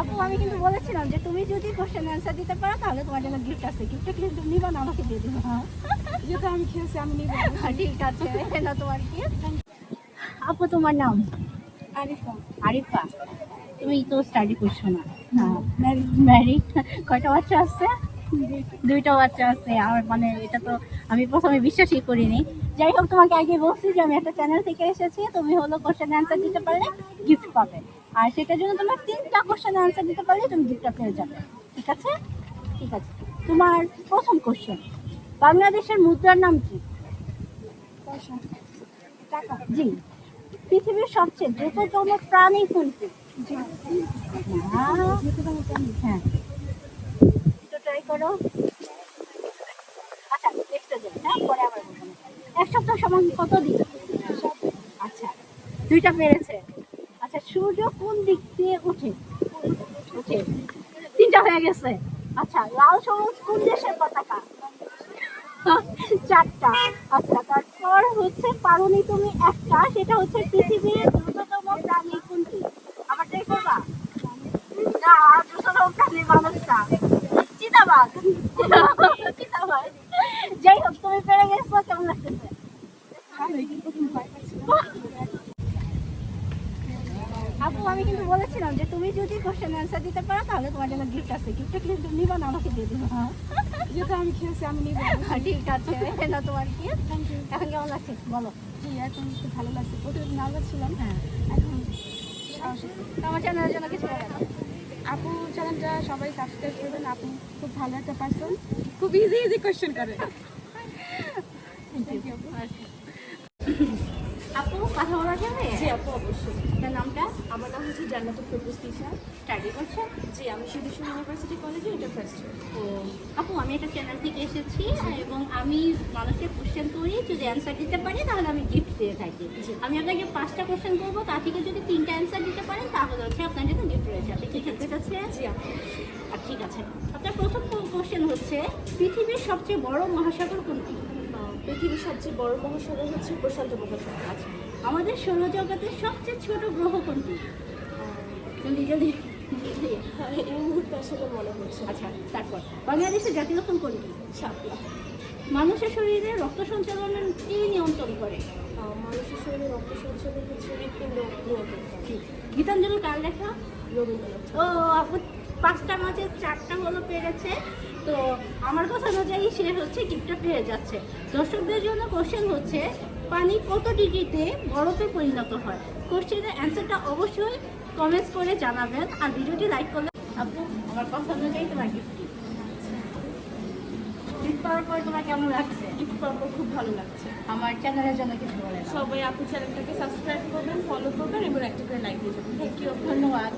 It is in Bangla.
আপু আমি কিন্তু বলেছিলাম যে তুমি যদি কোশ্চেন অ্যান্সার দিতে পারো তাহলে তোমার জন্য গিফট আছে। গিফটটা কিন্তু নিবা না আমাকে দিয়ে দিবা। হ্যাঁ যেহেতু আমি খেয়েছি আমি নিব। ঠিক আছে। না তোমার কি আপু তোমার নাম? আরিফা। আরিফা। তুমি তো স্টাডি করছ না। ম্যারিড কয়টা বাচ্চা আছে? দুইটা বাচ্চা আছে। আর মানে এটা তো আমি প্রথমে বিশ্বাসই করিনি। যাই হোক তোমাকে আগে বলছি যে আমি একটা চ্যানেল থেকে এসেছি। তুমি হলো কোশ্চেন অ্যান্সার দিতে পারলে গিফট পাবে। আর সেটার জন্য তোমার তিনটা কোশ্চেন অ্যান্সার দিতে পারলে তুমি গিফটটা পেয়ে যাবে। ঠিক আছে? ঠিক আছে। তোমার প্রথম কোশ্চেন বাংলাদেশের মুদ্রার নাম কি? টাকা। জি। পৃথিবীর সবচেয়ে দ্রুততম প্রাণী কোনটি? হ্যাঁ। ট্রাই করো। আচ্ছা হ্যাঁ পরে আবার এক সপ্তাহ সমান কত দিন আচ্ছা দুইটা পেরেছে। সূর্য কোন দিক দিয়ে ওঠে ওঠে তিনটা হয়ে গেছে। আচ্ছা লাল সবুজ কোন দেশের পতাকা? চারটা। আচ্ছা তারপর হচ্ছে পারুনি তুমি একটা, সেটা হচ্ছে পৃথিবীর দ্রুততম প্রাণী কোনটি? আবার ট্রাই করবা না, দ্রুততম প্রাণী মানুষটা। চিতাবাঘ। চিতাবাঘ। যাই হোক, তুমি পেরে গেছো, কেমন লাগতেছে ভালো কিন্তু প্রথম ভয় পাচ্ছি আপু আমি কিন্তু বলেছিলাম যে তুমি যদি কোশ্চেন অ্যান্সার দিতে পারো তাহলে তোমার জন্য গিফট আছে। গিফটটা কিন্তু নিবা না আমাকে দিয়ে দিবা। হ্যাঁ। যেহেতু আমি খেয়েছি আমি নিব। ঠিক আছে না তোমার কি এখন কেমন লাগছে? বলো। জি এখন খুব ভালো লাগছে। প্রথমে নার্ভাস ছিলাম। হ্যাঁ। এখন আমার চ্যানেলের জন্য কিছু। আপু চ্যানেলটা সবাই সাবস্ক্রাইব করবেন। আপু খুব ভালো একটা পার্সন খুব ইজি ইজি কোয়েশ্চেন করে। থ্যাংক ইউ আপু। কথা বলা যাবে জি আপু অবশ্যই। আপনার নামটা? আমার নাম হচ্ছে জান্নাতুল ফেরদৌস তিশা। স্টাডি করছেন? জি আমি সিদ্ধেশ্বর ইউনিভার্সিটি কলেজে এটা ফার্স্ট ও আপু আমি একটা চ্যানেল থেকে এসেছি এবং আমি মানুষের কোশ্চেন করি যদি অ্যান্সার দিতে পারি তাহলে আমি গিফট দিয়ে থাকি। আমি আপনাকে পাঁচটা কোশ্চেন করব তার থেকে যদি তিনটা অ্যান্সার দিতে পারেন তাহলে হচ্ছে আপনার জন্য গিফট রয়েছে। আপনি আছে ঠিক আছে জি আপু। আর ঠিক আছে। আপনার প্রথম কোশ্চেন হচ্ছে পৃথিবীর সবচেয়ে বড় মহাসাগর কোনটি? পৃথিবীর সবচেয়ে বড় মহাসাগর হচ্ছে প্রশান্ত মহাসাগর আচ্ছা আমাদের সৌরজগতের সবচেয়ে ছোট গ্রহ কোনটি? জলদি জলদি। হ্যাঁ এই মুহূর্তে আসলে মনে হচ্ছে আচ্ছা তারপর। বাংলাদেশের জাতীয় ফুল কোনটি? শাপলা মানুষের শরীরে রক্ত সঞ্চালনের কি নিয়ন্ত্রণ করে। মানুষের শরীরে রক্ত সঞ্চালন হচ্ছে হৃৎপিণ্ড করে। গীতাঞ্জলি কার লেখা? রবীন্দ্রনাথ ও আপু পাঁচটা মাঝে চারটা হলো পেরেছে তো আমার কথা অনুযায়ী সে হচ্ছে গিফটটা পেয়ে যাচ্ছে। দর্শকদের জন্য কোশ্চেন হচ্ছে পানি কত ডিগ্রিতে বরফে পরিণত হয়? কোশ্চেনের অ্যান্সারটা অবশ্যই কমেন্টস করে জানাবেন। আর ভিডিওটি লাইক করলে আপু আমার কথা অনুযায়ী তোমার গিফট গিফট পাওয়ার পর তোমার কেমন লাগছে? গিফট পাওয়ার পর খুব ভালো লাগছে। আমার চ্যানেলের জন্য কিছু বলে সবাই আপু চ্যানেলটাকে সাবস্ক্রাইব করবেন ফলো করবেন এবং একটা করে লাইক দিয়ে যাবেন। থ্যাংক ইউ ধন্যবাদ।